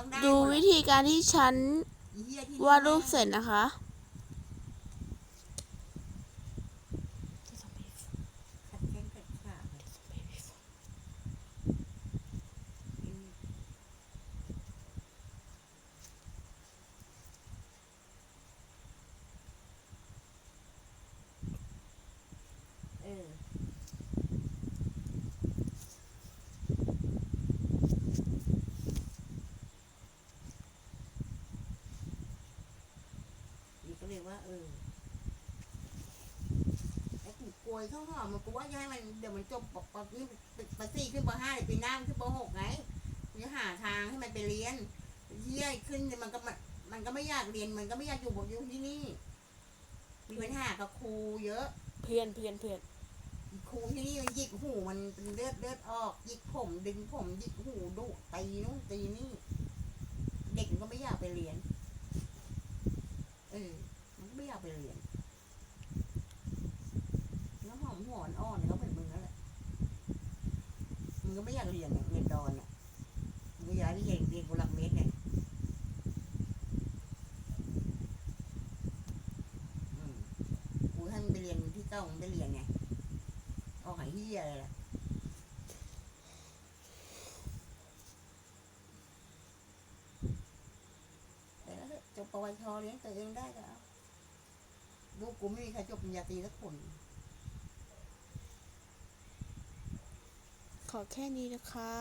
ต้องได้ดูหมดวิธีการที่ฉันอีเหี้ยที่วาดรูปเสร็จนะคะ ขัดแข้งขัดขาอืมเออ นี่ก็ เลยว่า เออไอ้กูกลัวข้าวหอมมันกูว่าจะให้มันเดี๋ยวมันจบปปนี่ปสี่ขึ้นปห้าเดี๋ยวปีหน้ามันขึ้นปหกไงกูจะหาทางให้มันไปเรียนเฮียขึ้นเนี่ยมันก็มันมันก็ไม่อยากเรียนมันก็ไม่อยากอยู่บนอยู่ที่นี่มีปัญหากับครูเยอะ เพื่อนเพื่อนเพื่อนครูที่นี่มันหยิกหูมันเป็นเลือดเลือดออกหยิกผมดึงผมหยิกหูดุตีนู่นตีนี่ เด็กมันก็ไม่อยากไปเรียนเออมันก็ ไม่อยาไปเรียนแล้วหอมหัวอ่อนเนี่ยก็เหมือนมึงนั่นแหละมึงก็ไม่อยากเรียนเนี่ยเรียนดอนอะมึงก็อยากที่เรียนเรียนกุหลักเมตรไงกูให้มึงไปเรียนที่เก้ามึงไปเรียนไงออกหายเฮียอะไรล่ะแต่แล้วจบปวชเลี้ยงตัวเองได้ก็เอา ลูกกูไม่มีใครจบปริญญาตรีสักคน ขอแค่นี้นะคะ